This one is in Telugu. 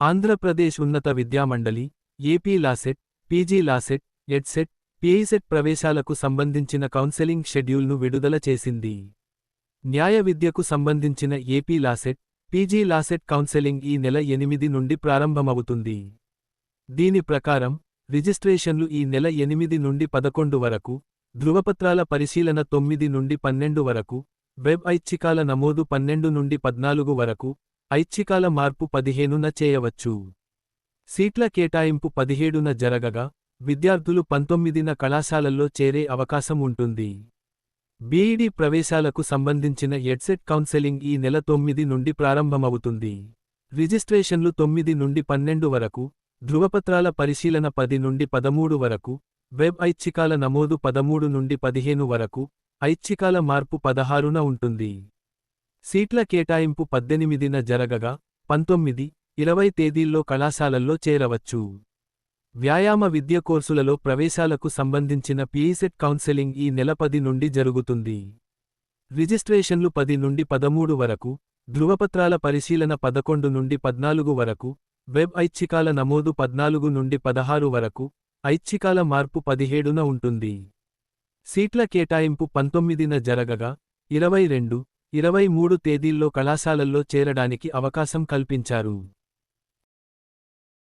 ఆంధ్రప్రదేశ్ ఉన్నత విద్యామండలి AP LAWCET PG LAWCET EDCET PECET ప్రవేశాలకు సంబంధించిన కౌన్సెలింగ్ షెడ్యూల్ను విడుదల చేసింది. న్యాయ విద్యకు సంబంధించిన AP LAWCET PG LAWCET counselling ఈ నెల ఎనిమిది నుండి ప్రారంభమవుతుంది. దీని ప్రకారం రిజిస్ట్రేషన్లు ఈ నెల ఎనిమిది నుండి పదకొండు వరకు ధృవపత్రాల పరిశీలన తొమ్మిది నుండి పన్నెండు వరకు వెబ్ ఐచ్ఛికాల నమోదు పన్నెండు నుండి పద్నాలుగు వరకు ఐచ్ఛికాల మార్పు పదిహేనున చేయవచ్చు. సీట్ల కేటాయింపు పదిహేడున జరగగా విద్యార్థులు పంతొమ్మిదిన కళాశాలల్లో చేరే అవకాశం ఉంటుంది. బీఈడీ ప్రవేశాలకు సంబంధించిన ఎడ్సెట్ కౌన్సెలింగ్ ఈ నెల తొమ్మిది నుండి ప్రారంభమవుతుంది. రిజిస్ట్రేషన్లు తొమ్మిది నుండి పన్నెండు వరకు ధృవపత్రాల పరిశీలన పది నుండి పదమూడు వరకు వెబ్ ఐచ్ఛికాల నమోదు పదమూడు నుండి పదిహేను వరకు ఐచ్ఛికాల మార్పు పదహారున ఉంటుంది. సీట్ల కేటాయింపు పద్దెనిమిదిన జరగగా పంతొమ్మిది ఇరవై తేదీల్లో కళాశాలల్లో చేరవచ్చు. వ్యాయామ విద్య కోర్సులలో ప్రవేశాలకు సంబంధించిన పీఈసెట్ కౌన్సెలింగ్ ఈ నెల పది నుండి జరుగుతుంది. రిజిస్ట్రేషన్లు పది నుండి పదమూడు వరకు ధృవపత్రాల పరిశీలన పదకొండు నుండి పద్నాలుగు వరకు వెబ్ ఐచ్ఛికాల నమోదు పద్నాలుగు నుండి పదహారు వరకు ఐచ్ఛికాల మార్పు పదిహేడున ఉంటుంది. సీట్ల కేటాయింపు పంతొమ్మిదిన జరగగా ఇరవై రెండు ఇరవై మూడు తేదీల్లో కళాశాలల్లో చేరడానికి అవకాశం కల్పించారు.